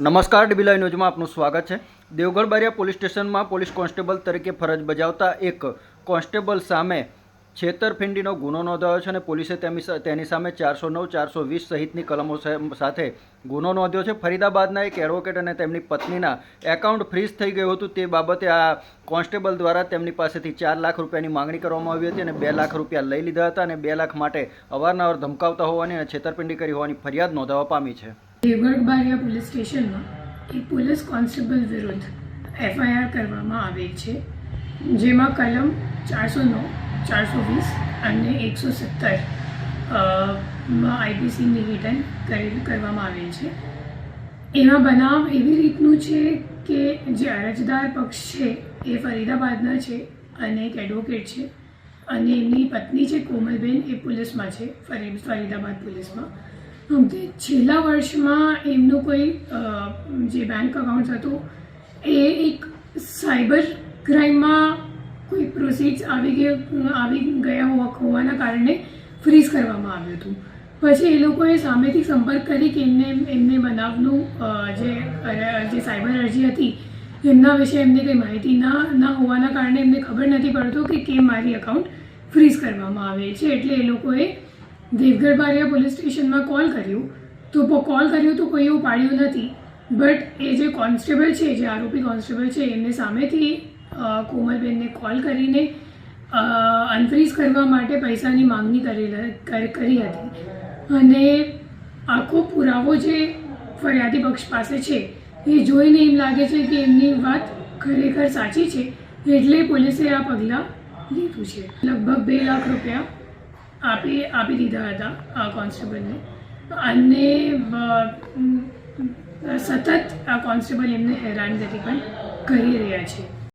નમસ્કાર ડીબીલાઈ ન્યૂઝમાં આપનું સ્વાગત છે. દેવગઢ બારિયા પોલીસ સ્ટેશનમાં પોલીસ કોન્સ્ટેબલ તરીકે ફરજ બજાવતા એક કોન્સ્ટેબલ સામે છેતરપિંડીનો ગુનો નોંધાયો છે અને પોલીસે તેની સામે ચારસો નવ, ચારસો વીસ સહિતની કલમો સાથે ગુનો નોંધ્યો છે. ફરીદાબાદના એક એડવોકેટ અને તેમની પત્નીના એકાઉન્ટ ફ્રીઝ થઈ ગયું હતું. તે બાબતે આ કોન્સ્ટેબલ દ્વારા તેમની પાસેથી ચાર લાખ રૂપિયાની માંગણી કરવામાં આવી હતી અને બે લાખ રૂપિયા લઈ લીધા હતા અને બે લાખ માટે અવારનવાર ધમકાવતા હોવાની અને છેતરપિંડી કરી હોવાની ફરિયાદ નોંધાવા પામી છે. દેવગઢ પોલીસ સ્ટેશનમાં એક પોલીસ કોન્સ્ટેબલ વિરુદ્ધ એફઆઈઆર કરવામાં આવેલ છે, જેમાં કલમ ચારસો નવ, ચારસો વીસ અને એકસો સત્તરમાં આઈપીસી નિવેદન કરેલ કરવામાં આવેલ છે. એમાં બનાવ એવી રીતનું છે કે જે અરજદાર પક્ષ છે એ ફરીદાબાદના છે અને એક એડવોકેટ છે અને એમની પત્ની છે કોમલબેન એ પોલીસમાં છે, ફરી, ફરીદાબાદ પોલીસમાં. હમ, છેલ્લા વર્ષમાં એમનું કોઈ જે બેંક અકાઉન્ટ હતું એ એક સાયબર ક્રાઇમમાં કોઈ પ્રોસીડ્સ આવી ગયો આવી ગયા હોવાના કારણે ફ્રીઝ કરવામાં આવ્યું હતું. પછી એ લોકોએ સામેથી સંપર્ક કરી કે એમને એમને બનાવનું જે જે સાયબર અરજી હતી એમના વિશે એમને કંઈ માહિતી ના ના હોવાના કારણે એમને ખબર નથી પડતું કે કેમ મારી અકાઉન્ટ ફ્રીઝ કરવામાં આવે છે. એટલે એ લોકોએ દેવગઢ બારિયા પોલીસ સ્ટેશનમાં કોલ કર્યું. તો કોલ કર્યો તો કોઈ એવું પાડ્યું નથી. બટ એ જે કોન્સ્ટેબલ છે, જે આરોપી કોન્સ્ટેબલ છે, એમને સામેથી કોમલબેનને કોલ કરીને અનફ્રીઝ કરવા માટે પૈસાની માંગણી કરેલ કરી હતી. અને આખો પુરાવો જે ફરિયાદી પક્ષ પાસે છે, એ જોઈને એમ લાગે છે કે એમની વાત ખરેખર સાચી છે, એટલે પોલીસે આ પગલાં લીધું છે. લગભગ બે લાખ રૂપિયા આપી આપી દીધા હતા આ કોન્સ્ટેબલને. અને સતત આ કોન્સ્ટેબલ એમને પણ કરી રહ્યા છે.